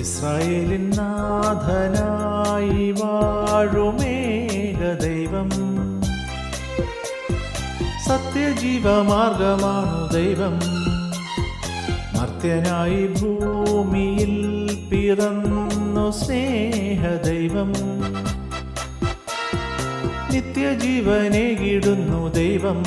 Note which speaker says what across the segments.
Speaker 1: ഇസ്രായേലിൻ നാഥനായി വാഴുമേക ദൈവം. സത്യജീവമാർഗമാണു ദൈവം. മർത്യനായി ഭൂമിയിൽ പിറന്നു സ്നേഹദൈവം നിത്യജീവനേകിടുന്നു ദൈവം.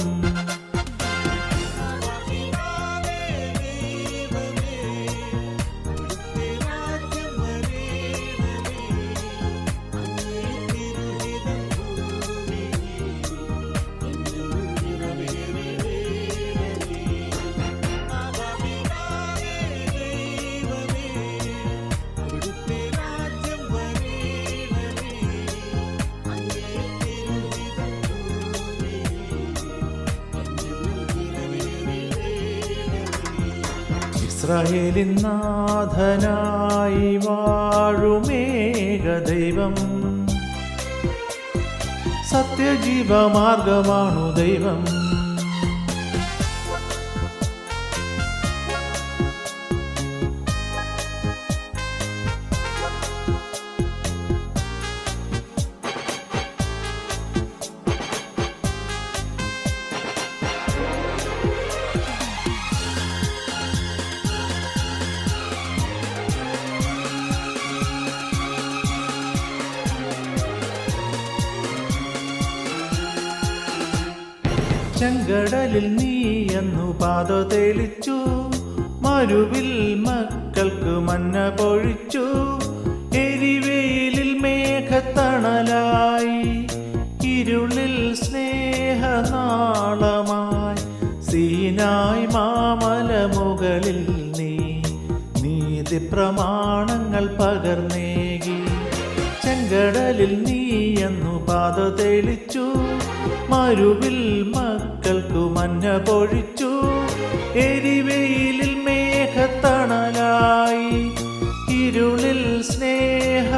Speaker 1: ഇസ്രായേലിൻ നാഥനായി വാഴുമേക ദൈവം. സത്യജീവമാർഗമാണു ദൈവം. ചെങ്കടലിൽ നീ എന്നു പാത തെളിച്ചു. മരുവിൽ മക്കൾക്ക് മഞ്ഞ പൊഴിച്ചു. എരിവെയിലിൽ മേഘത്തണലായി. ഇരുളിൽ സ്നേഹനാളമായി. സീനായി മാമല മുകളിൽ നീ. നീതി പ്രമാണങ്ങൾ പകർന്നേകി. ചെങ്കടലിൽ നീ എന്നു പാത തെളിച്ചു. മരുവിൽ മക്കൾക്കു മഞ്ഞ പൊഴിച്ചു. എരിവെയിലിൽ മേഘത്തണലായി. ഇരുളിൽ സ്നേഹനാളമായി.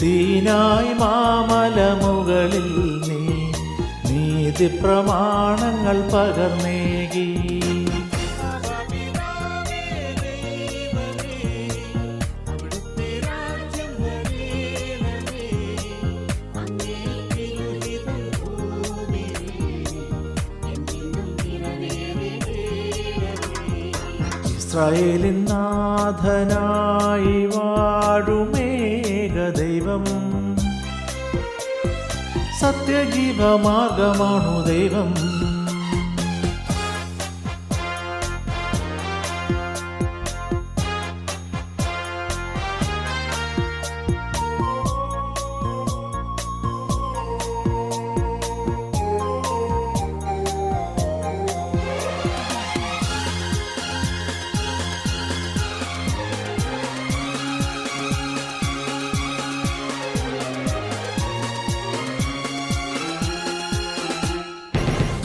Speaker 1: സീനായി മാമല മുകളിൽ നീ നീതി പ്രമാണങ്ങൾ പകർന്നേകി. ഇസ്രായേലിൻ നാഥനായി വാഴുമേക ദൈവം. സത്യജീവമാർഗമാണു ദൈവം.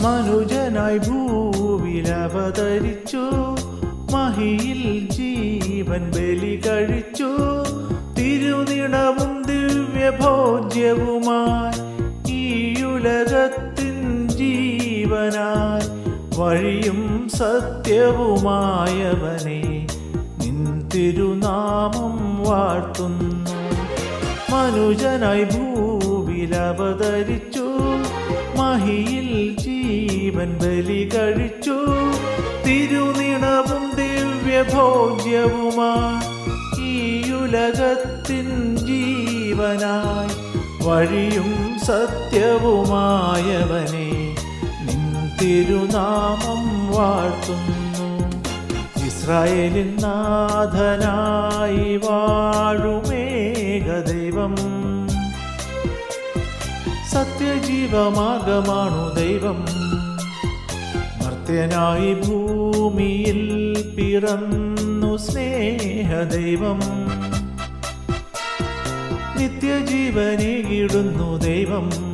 Speaker 1: മനുജനായി ഭൂവിലവതരിച്ചു മഹിയിൽ ജീവൻ ബലി കഴിച്ചു. തിരുനിണവും ദിവ്യഭോജ്യവുമായി ഈയുലകത്തിൻ ജീവനായി വഴിയും സത്യവുമായവനെ നിൻ തിരുനാമം വാഴ്ത്തുന്നു. മനുജനായി ഭൂവിലവതരിച്ചു മഹിയിൽ മഹിയിൽ ബലി കഴിച്ചു. തിരുനിണവും ഈ ഈയുലകത്തിൻ ജീവനായി വഴിയും സത്യവുമായവനെ നിൻ തിരുനാമം വാഴ്ത്തുന്നു. ഇസ്രായേലിൻ നാഥനായി വാഴുമേകദൈവം സത്യജീവമാർഗമാണു ദൈവം. മർത്യനായി ഭൂമിയിൽ പിറന്നു സ്നേഹദൈവം. നിത്യജീവനെ നിത്യജീവനേകിടുന്നു ദൈവം.